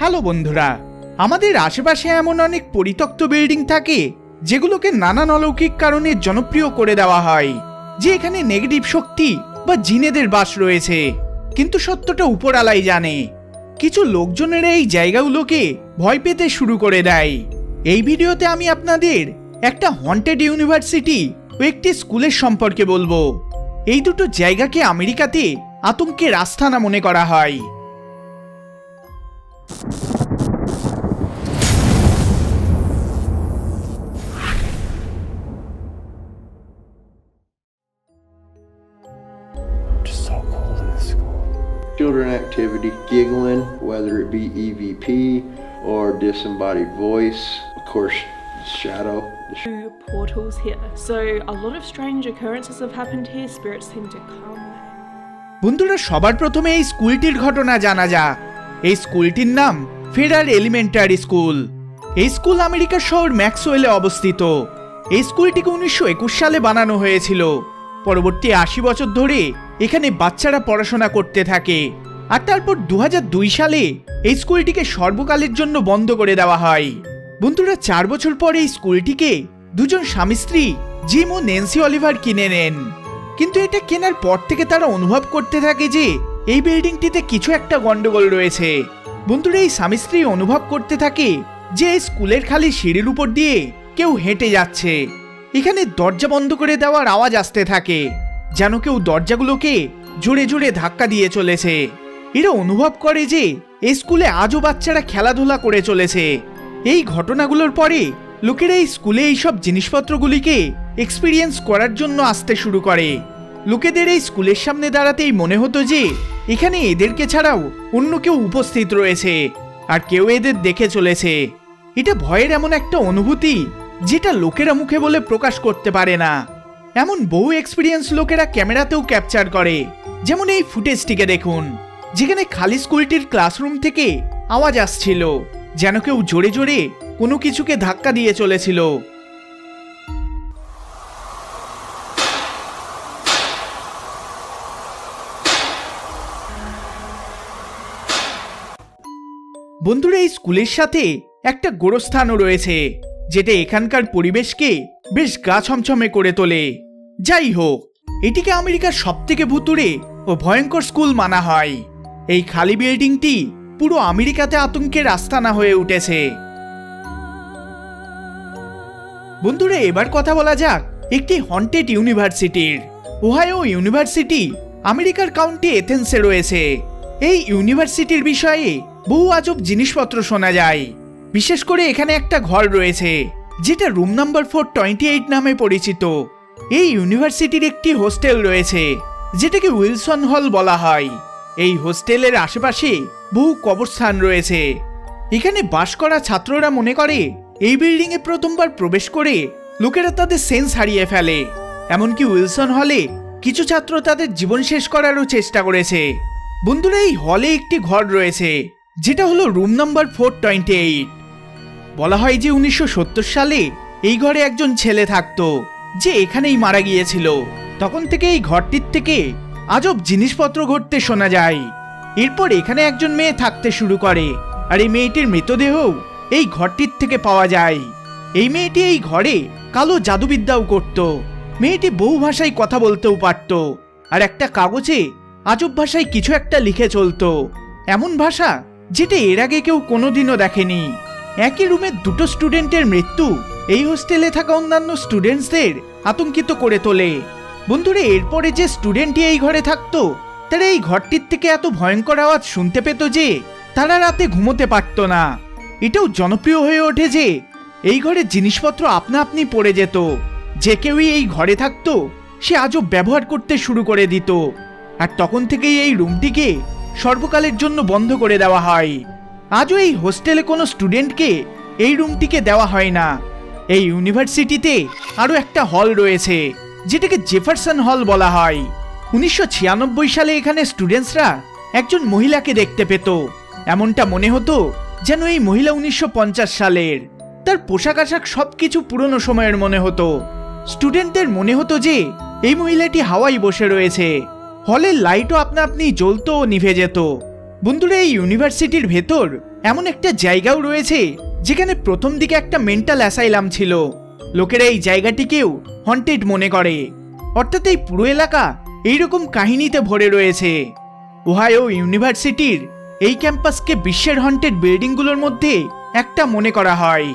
Hello বন্ধুরা, আমাদের আশেপাশে এমন অনেক পরিত্যক্ত বিল্ডিং থাকে যেগুলোকে নানান অলৌকিক কারণে জনপ্রিয় করে দেওয়া হয়, যে এখানে নেগেটিভ শক্তি বা জিনেদের বাস রয়েছে। কিন্তু সত্যটা উপরালাই জানে, কিছু লোকজনের এই জায়গাগুলোকে ভয় পেতে শুরু করে দেয়। এই ভিডিওতে আমি আপনাদের একটা হন্টেড ইউনিভার্সিটি ও একটি স্কুলের সম্পর্কে বলব। এই দুটো জায়গাকে আমেরিকাতে আতঙ্কের আস্থানা মনে করা হয়। children activity, giggling, whether it be EVP or disembodied voice, of course, shadow. The sh- two portals here. So a lot of strange occurrences have happened here. Spirits seem to come. বন্ধুরা সবার প্রথমে এই স্কুলটির ঘটনা জানা যাক এই স্কুলটির নাম ফেডার এলিমেন্টারি স্কুল। এই স্কুল আমেরিকার শহর ম্যাক্সওয়েলে অবস্থিত। এই স্কুলটিকে উনিশশো একুশ সালে বানানো হয়েছিল। পরবর্তী আশি বছর ধরে এখানে বাচ্চারা পড়াশোনা করতে থাকে। আর তারপর দু হাজার দুই সালে এই স্কুলটিকে সর্বকালের জন্য বন্ধ করে দেওয়া হয়। বন্ধুরা, চার বছর পর এই স্কুলটিকে দুজন স্বামী স্ত্রী জিম ও নেন্সি অলিভার কিনে নেন। কিন্তু এটা কেনার পর থেকে তারা অনুভব করতে থাকে যে এই বিল্ডিংটিতে কিছু একটা গন্ডগোল রয়েছে। বন্ধুরা, এই স্বামী স্ত্রী অনুভব করতে থাকে যে স্কুলের খালি সিঁড়ির উপর দিয়ে কেউ হেঁটে যাচ্ছে। এখানে দরজা বন্ধ করে দেওয়ার আওয়াজ আসতে থাকে, যেন কেউ দরজাগুলোকে জোরে জোরে ধাক্কা দিয়ে চলেছে। এরা অনুভব করে যে এই স্কুলে আজও বাচ্চারা খেলাধুলা করে চলেছে। এই ঘটনাগুলোর পরে লোকেরা এই স্কুলে এইসব জিনিসপত্রগুলিকে এক্সপিরিয়েন্স করার জন্য আসতে শুরু করে। লোকেদের এই স্কুলের সামনে দাঁড়াতেই মনে হতো যে এখানে এদেরকে ছাড়াও অন্য কেউ উপস্থিত রয়েছে আর কেউ এদের দেখে চলেছে। এটা ভয়ের এমন একটা অনুভূতি যেটা লোকেরা মুখে বলে প্রকাশ করতে পারে না। এমন বহু এক্সপিরিয়েন্স লোকেরা ক্যামেরাতেও ক্যাপচার করে। যেমন এই ফুটেজটিকে দেখুন, যেখানে খালি স্কুলটির ক্লাসরুম থেকে আওয়াজ আসছিল, যেন কেউ জোরে জোরে কোনো কিছুকে ধাক্কা দিয়ে চলেছিল। বন্ধুরা, এই স্কুলের সাথে একটা গোরস্থানও রয়েছে, যেটা এখানকার পরিবেশকে বেশ গা ছমছমে করে তোলে। যাই হোক, এটিকে আমেরিকার সব থেকে ভুতুরে ও ভয়ঙ্কর স্কুল মানা হয়। এই খালি বিল্ডিংটি পুরো আমেরিকাতে আতঙ্কের আস্তানা হয়ে উঠেছে। বন্ধুরা, এবার কথা বলা যাক একটি হন্টেড ইউনিভার্সিটির ওহাইও ইউনিভার্সিটি আমেরিকার কাউন্টি এথেন্সে রয়েছে। এই ইউনিভার্সিটির বিষয়ে বহু আজব জিনিসপত্র শোনা যায়। বিশেষ করে এখানে একটা ঘর রয়েছে, যেটা room number four twenty eight নামে পরিচিত। এই ইউনিভার্সিটির একটি হোস্টেল রয়েছে, যেটাকে উইলসন হল বলা হয়। এই হোস্টেলের আশেপাশে বহু কবরস্থান রয়েছে। এখানে বাস করা ছাত্ররা মনে করে, এই বিল্ডিং এ প্রথমবার প্রবেশ করে লোকেরা তাদের সেন্স হারিয়ে ফেলে। এমনকি উইলসন হলে কিছু ছাত্র তাদের জীবন শেষ করারও চেষ্টা করেছে। বন্ধুরা, এই হলে একটি ঘর রয়েছে যেটা হলো room number four twenty eight. বলা হয় যে উনিশশো সত্তর সালে এই ঘরে একজন ছেলে থাকতো, যে এখানেই মারা গিয়েছিল। তখন থেকে এই ঘরটির থেকে আজব জিনিসপত্র ঘটতে শোনা যায়। এরপর এখানে একজন মেয়ে থাকতে শুরু করে, আর এই মেয়েটির মৃতদেহ এই ঘরটির থেকে পাওয়া যায়। এই মেয়েটি এই ঘরে কালো জাদুবিদ্যাও করত। মেয়েটি বহু ভাষায় কথা বলতেও পারত, আর একটা কাগজে আজব ভাষায় কিছু একটা লিখে চলতো। এমন ভাষা যেটা এর আগে কেউ কোনোদিনও দেখেনি। একই রুমে দুটো স্টুডেন্টের মৃত্যু। এই হোস্টেলে থাকা অন্যান্য স্টুডেন্টসদের আতঙ্কিত করে তোলে। বন্ধুরা, এরপরে যে স্টুডেন্টই এই ঘরে থাকতো, তারা এই ঘরটির থেকে এত ভয়ঙ্কর আওয়াজ শুনতে পেত যে, তারা রাতে ঘুমোতে পারতো না। এটাও জনপ্রিয় হয়ে ওঠে যে, এই ঘরে জিনিসপত্র আপনা আপনি পড়ে যেত। যে কেউই এই ঘরে থাকতো, সে আজও ব্যবহার করতে শুরু করে দিত। আর তখন থেকেই এই রুমটিকে সর্বকালের জন্য বন্ধ করে দেওয়া হয়। আজও এই হোস্টেলে কোনো স্টুডেন্টকে এই রুমটিকে দেওয়া হয় না। এই ইউনিভার্সিটিতে আরও একটা হল রয়েছে, যেটাকে জেফারসন হল বলা হয়। উনিশশো ছিয়ানব্বই সালে এখানে স্টুডেন্টসরা একজন মহিলাকে দেখতে পেত। এমনটা মনে হতো যেন এই মহিলা উনিশশো পঞ্চাশ সালের। তার পোশাক আশাক সবকিছু পুরনো সময়ের মনে হতো। স্টুডেন্টদের মনে হতো যে এই মহিলাটি হাওয়াই বসে রয়েছে। হলের লাইটও আপনা আপনি জ্বলতো নিভে যেত। বন্ধুরা, এই ইউনিভার্সিটির ভেতর এমন একটা জায়গাও রয়েছে যেখানে প্রথম দিকে একটা মেন্টাল অ্যাসাইলাম ছিল। লোকেরা এই জায়গাটিকেও হন্টেড মনে করে। অর্থাৎ এই পুরো এলাকা এইরকম কাহিনীতে ভরে রয়েছে। ওহায়ো ইউনিভার্সিটির এই ক্যাম্পাসকে বিশ্বের হন্টেড বিল্ডিংগুলোর মধ্যে একটা মনে করা হয়।